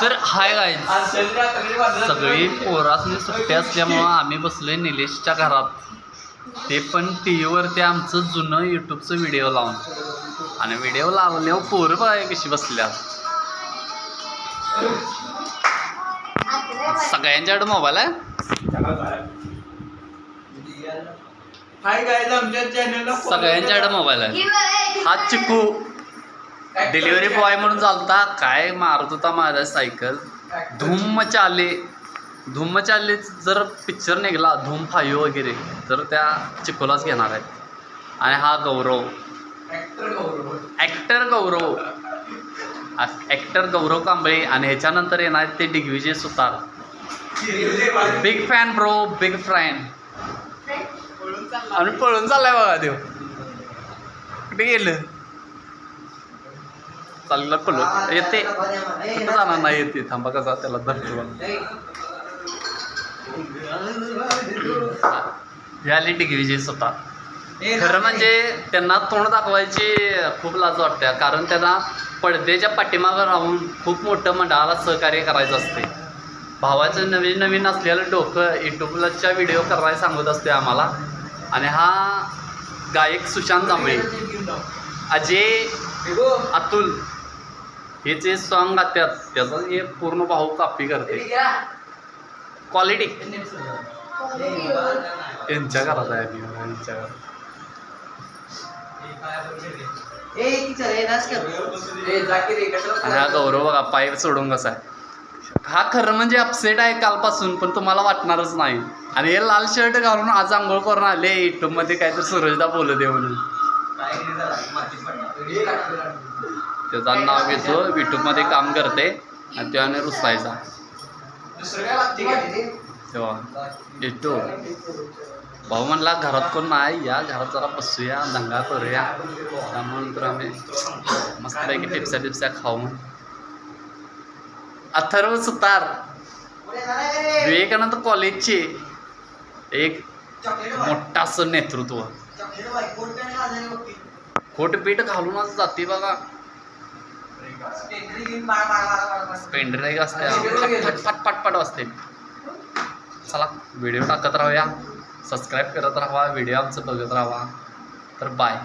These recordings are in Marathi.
तर हाय गाय सगळी पोरासनी सुट्टी असल्यामुळं आम्ही बसलोय निलेशच्या घरात. ते पण टी व्हीवर ते आमचं जुनं यूट्यूबचं व्हिडिओ लावून. आणि व्हिडिओ लावल्यावर पोरं बघा कशी बसल्या सगळ्यांच्याकडे मोबाईल आहे? सगळ्यांच्याकडे मोबाईल आहे. हा चिकू. डिलिव्हरी बॉय म्हणून चालता. काय मारत होता माझा सायकल धूम चाले धूम चाले जर पिक्चर निघाला धूम फायू वगैरे तर त्या चिकोलाच घेणार आहेत. आणि हा Gaurav. Actor Gaurav. Actor Gaurav. Actor Gaurav Kamble. आणि ह्याच्यानंतर येणार आहेत ते Digvijay Sutar. Big fan bro big fan आणि पळून चाललाय बघा देव कुठे गेलं? चाललं पळून येते. कुठं जाणार नाही येते. थांबा कसा त्याला धरतो. हे आली डिग्रीचे स्वतः. खरं म्हणजे त्यांना तोंड दाखवायची खूप लाज वाटते. कारण त्यांना पडद्याच्या पाठीमागं राहून खूप मोठं मंडळाला सहकार्य करायचं असते. भावाचं नवीन नवीन असलेलं डोकं युट्यूबलाच्या व्हिडिओ करायला सांगत असते आम्हाला. आणि हा गायक सुशांत जांभळे. अजय अतुल. हे जे सॉन्ग गातात त्याचं हे पूर्ण भाऊ कापी करते क्वालिटी यांच्या घरात आहे मी यांच्या घरात. हा गौरव बघा पाय सोडून कसा आहे. हा खरं म्हणजे अपसेट आहे कालपासून पण तुम्हाला वाटणारच नाही. आणि हे लाल शर्ट घालून आज आंघोळ करून आले युट्यूबमध्ये काहीतरी सूरजदा बोलू दे म्हणून. त्याचं नाव घेतो. युट्यूबमध्ये काम करते. आणि त्याने रुसायचा. तेव्हा. येतो. भाऊ म्हणला घरात कोण नाही? या घरात जरा बसूया दंगा करूया. त्यामुळे तर आम्ही मस्तपैकी टिपस्या टिपस्या खाऊ अथर्व सुतार. विवेकानंद कॉलेजचे एक मोठा असं नेतृत्व. खोटपीठ घालूनच जाते बघा. पेंड्राईव्ह असते. फट वाजते चला व्हिडिओ टाकत राहूया. सबस्क्राईब करत राहा व्हिडिओ आमचं बघत राहा तर बाय.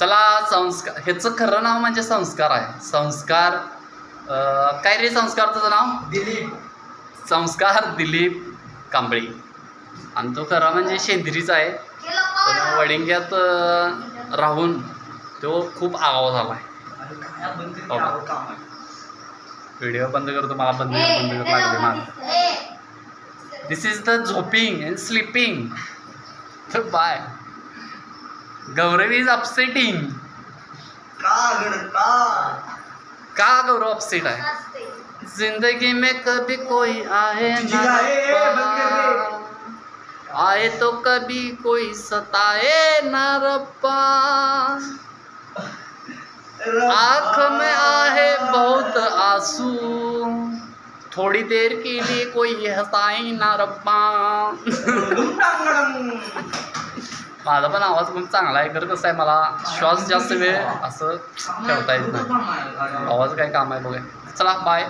चला संस्कार. ह्याचं खरं नाव म्हणजे संस्कार आहे. संस्कार काय रे संस्कार? तुझं नाव? दिलीप. संस्कार दिलीप कांबळे. आणि तो खरा म्हणजे शेंद्रीचा आहे. पण वडिंग्यात राहून तो खूप आगाव झाला आहे. व्हिडिओ बंद करतो मला बंद कर बंद कर लागले मला दिस इज द झोपिंग अँड स्लिपिंग तर बाय. गौरव इज अपसेटिंग का गौरव अपसेट आहे? जिंदगी में कभी कोई आए ना रब्बा आए तो कभी कोई सताए ना रब्बा। आंख में आहे बहुत आंसू। थोड़ी देर के लिए कोई हसाई ना रब्बा। माझा पण आवाज खूप चांगला आहे खरं कसं आहे मला श्वास जास्त वेळ असं ठेवता येत नाही. आवाज काय काम आहे बघा चला बाय